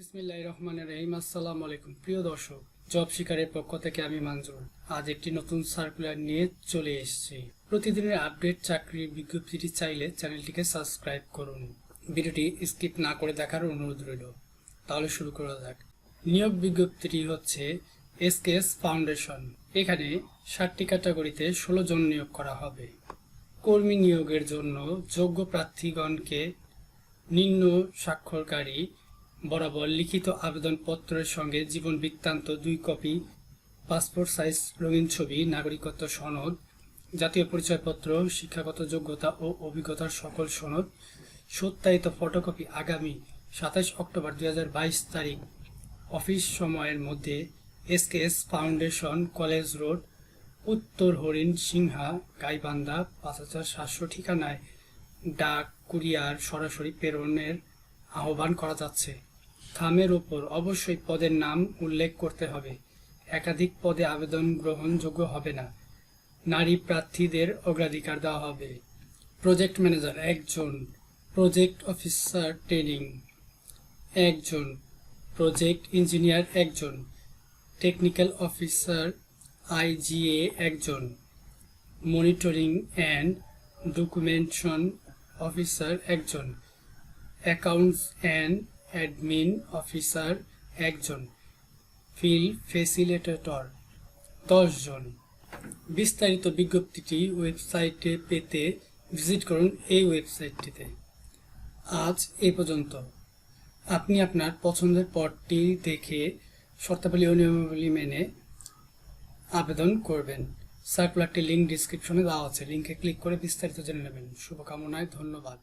বিসমিল্লাহ রহমানের রহিম। আলাইকুম। প্রিয় দর্শক, জব শিকারের পক্ষ থেকে আমি মঞ্জুর আজ একটি নতুন সার্কুলার নিয়ে চলে এসেছি। প্রতিদিনের আপডেট চাকরির বিজ্ঞপ্তিটি চাইলে চ্যানেলটিকে সাবস্ক্রাইব করুন। ভিডিওটি স্কিপ না করে দেখার অনুরোধ রইল। তাহলে শুরু করা যাক। নিয়োগ বিজ্ঞপ্তিটি হচ্ছে এসকেএস ফাউন্ডেশন। এখানে ষাটটি ক্যাটাগরিতে ষোলো জন নিয়োগ করা হবে। কর্মী নিয়োগের জন্য যোগ্য প্রার্থীগণকে নিম্ন স্বাক্ষরকারী বরাবর লিখিত আবেদনপত্রের সঙ্গে জীবন বৃত্তান্ত দুই কপি, পাসপোর্ট সাইজ, রঙিন ছবি, নাগরিকত্ব সনদ, জাতীয় পরিচয়পত্র, শিক্ষাগত যোগ্যতা ও অভিজ্ঞতার সকল সনদ, সত্যায়িত ফটোকপি আগামী সাতাশ অক্টোবর দু হাজার বাইশ তারিখ, অফিস সময়ের মধ্যে এসকেএস ফাউন্ডেশন, কলেজ রোড, উত্তর হরিণ, সিংহা, গাইবান্ধা, পাঁচ হাজার সাতশো ঠিকানায় ডাক, কুরিয়ার, সরাসরি প্রেরণের আহ্বান করা যাচ্ছে। খামের উপর অবশ্যই পদের নাম উল্লেখ করতে হবে। একাধিক পদে আবেদন গ্রহণযোগ্য হবে না। নারী প্রার্থীদের অগ্রাধিকার দেওয়া হবে। প্রজেক্ট ম্যানেজার একজন। প্রজেক্ট অফিসার ট্রেনিং একজন। প্রজেক্ট ইঞ্জিনিয়ার একজন। টেকনিক্যাল অফিসার আইজিএ একজন। মনিটরিং অ্যান্ড ডকুমেন্টেশন অফিসার একজন। অ্যাকাউন্টস অ্যান্ড অ্যাডমিন অফিসার একজন, ফিল ফেসিলিটেটর জন বিস্তারিত বিজ্ঞপ্তিটি ওয়েবসাইটে পেতে ভিজিট করুন এই ওয়েবসাইটটিতে। আজ এ পর্যন্ত। আপনি আপনার পছন্দের পদটি দেখে শর্তাবলী ও নিয়মাবলী মেনে আবেদন করবেন। সার্কুলারটি লিঙ্ক ডিসক্রিপশনে দেওয়া আছে। লিঙ্কে ক্লিক করে বিস্তারিত জেনে নেবেন। শুভকামনায় ধন্যবাদ।